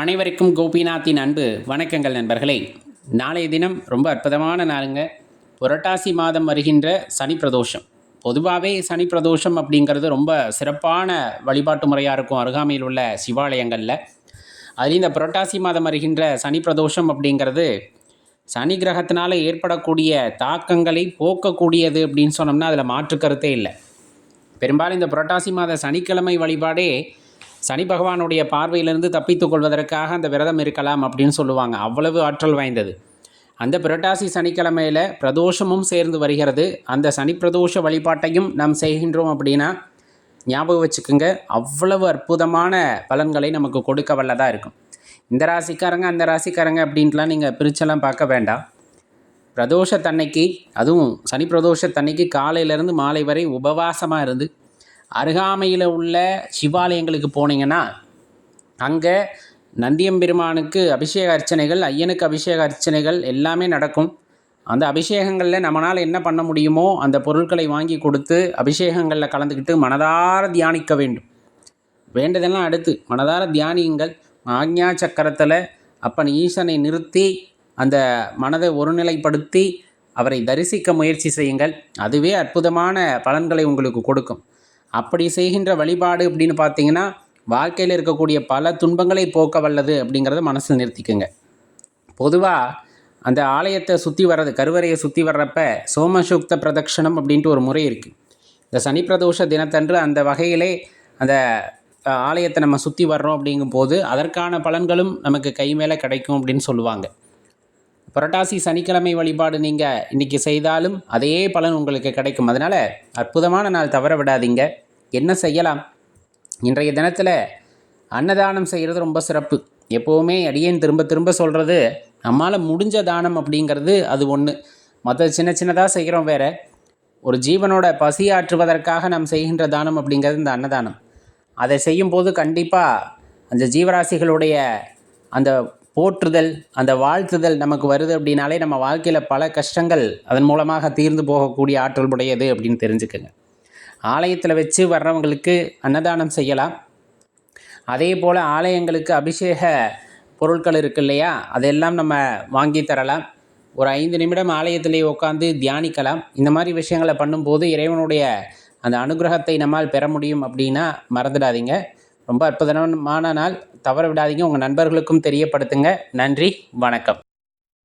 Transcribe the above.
அனைவருக்கும் கோபிநாத்தின் அன்பு. வணக்கங்கள் நண்பர்களே. நாளைய தினம் ரொம்ப அற்புதமான நாளுங்க. புரட்டாசி மாதம் வருகின்ற சனி பிரதோஷம். பொதுவாகவே சனி பிரதோஷம் அப்படிங்கிறது ரொம்ப சிறப்பான வழிபாட்டு முறையாக இருக்கும் அருகாமையில் உள்ள சிவாலயங்களில். அதில் இந்த புரட்டாசி மாதம் வருகின்ற சனி பிரதோஷம் அப்படிங்கிறது சனி கிரகத்தினால் ஏற்படக்கூடிய தாக்கங்களை போக்கக்கூடியது அப்படின்னு சொன்னோம்னா அதில் மாற்று கருத்தே இல்லை. பெரும்பாலும் இந்த புரட்டாசி மாத சனிக்கிழமை வழிபாடே சனி பகவானுடைய பார்வையிலிருந்து தப்பித்துக் கொள்வதற்காக அந்த விரதம் இருக்கலாம் அப்படின்னு சொல்லுவாங்க. அவ்வளவு ஆற்றல் வாய்ந்தது. அந்த புரட்டாசி சனிக்கிழமையில் பிரதோஷமும் சேர்ந்து வருகிறது. அந்த சனி பிரதோஷ வழிபாட்டையும் நாம் செய்கின்றோம் அப்படின்னா ஞாபகம் வச்சுக்கோங்க. அவ்வளவு அற்புதமான பலன்களை நமக்கு கொடுக்க வல்லதாக இருக்கும். இந்த ராசிக்காரங்க அந்த ராசிக்காரங்க அப்படின்ட்டுலாம் நீங்கள் பிரிச்செல்லாம் பார்க்க வேண்டாம். பிரதோஷத்தன்னைக்கு அதுவும் சனி பிரதோஷத்தன்னைக்கு காலையிலேருந்து மாலை வரை உபவாசமாக இருந்து அருகாமையில் உள்ள சிவாலயங்களுக்கு போனீங்கன்னா அங்கே நந்தியம்பெருமானுக்கு அபிஷேக அர்ச்சனைகள் ஐயனுக்கு அபிஷேக அர்ச்சனைகள் எல்லாமே நடக்கும். அந்த அபிஷேகங்களில் நம்மளால் என்ன பண்ண முடியுமோ அந்த பொருட்களை வாங்கி கொடுத்து அபிஷேகங்களில் கலந்துக்கிட்டு மனதார தியானிக்க வேண்டும். வேண்டதெல்லாம் அடுத்து மனதார தியானியுங்கள். ஆக்ஞா சக்கரத்தில் அப்பன் ஈசனை நிறுத்தி அந்த மனதை ஒருநிலைப்படுத்தி அவரை தரிசிக்க முயற்சி செய்யுங்கள். அதுவே அற்புதமான பலன்களை உங்களுக்கு கொடுக்கும். அப்படி செய்கின்ற வழிபாடு அப்படின்னு பார்த்தீங்கன்னா வாழ்க்கையில் இருக்கக்கூடிய பல துன்பங்களை போக்க வல்லது அப்படிங்கிறத மனசில் நிறுத்திக்குங்க. பொதுவாக அந்த ஆலயத்தை சுற்றி வர்றது கருவறையை சுற்றி வர்றப்ப சோமசுக்த பிரதட்சணம் அப்படின்ட்டு ஒரு முறை இருக்குது இந்த சனி பிரதோஷ தினத்தன்று அந்த வகையிலே அந்த ஆலயத்தை நம்ம சுற்றி வர்றோம் அப்படிங்கும்போது அதற்கான பலன்களும் நமக்கு கை மேலே கிடைக்கும் அப்படின்னு சொல்லுவாங்க. புரட்டாசி சனிக்கிழமை வழிபாடு நீங்கள் இன்றைக்கி செய்தாலும் அதே பலன் உங்களுக்கு கிடைக்கும். அதனால் அற்புதமான நாள் தவற விடாதீங்க. என்ன செய்யலாம்? இன்றைய தினத்தில் அன்னதானம் செய்கிறது ரொம்ப சிறப்பு. எப்போவுமே அடியேன் திரும்ப திரும்ப சொல்கிறது நம்மால் முடிஞ்ச தானம் அப்படிங்கிறது அது ஒன்று மற்ற சின்ன சின்னதாக செய்கிறோம் வேறு. ஒரு ஜீவனோட பசி ஆற்றுவதற்காக நாம் செய்கின்ற தானம் அப்படிங்கிறது இந்த அன்னதானம். அதை செய்யும்போது கண்டிப்பாக அந்த ஜீவராசிகளுடைய அந்த போற்றுதல் அந்த வாழ்த்துதல் நமக்கு வருது அப்படின்னாலே நம்ம வாழ்க்கையில் பல கஷ்டங்கள் அதன் மூலமாக தீர்ந்து போகக்கூடிய ஆற்றல் உடையது அப்படின்னு தெரிஞ்சுக்கோங்க. ஆலயத்தில் வச்சு வர்றவங்களுக்கு அன்னதானம் செய்யலாம். அதே போல் ஆலயங்களுக்கு அபிஷேக பொருட்கள் இருக்கு இல்லையா? அதெல்லாம் நம்ம வாங்கி தரலாம். ஒரு ஐந்து நிமிடம் ஆலயத்திலே உட்காந்து தியானிக்கலாம். இந்த மாதிரி விஷயங்களை பண்ணும்போது இறைவனுடைய அந்த அனுகிரகத்தை நம்மால் பெற முடியும் அப்படின்னா மறந்துடாதீங்க. ரொம்ப அற்புதமான நாள். தவற விடாதீங்க. உங்கள் நண்பர்களுக்கும் தெரியப்படுத்துங்க. நன்றி. வணக்கம்.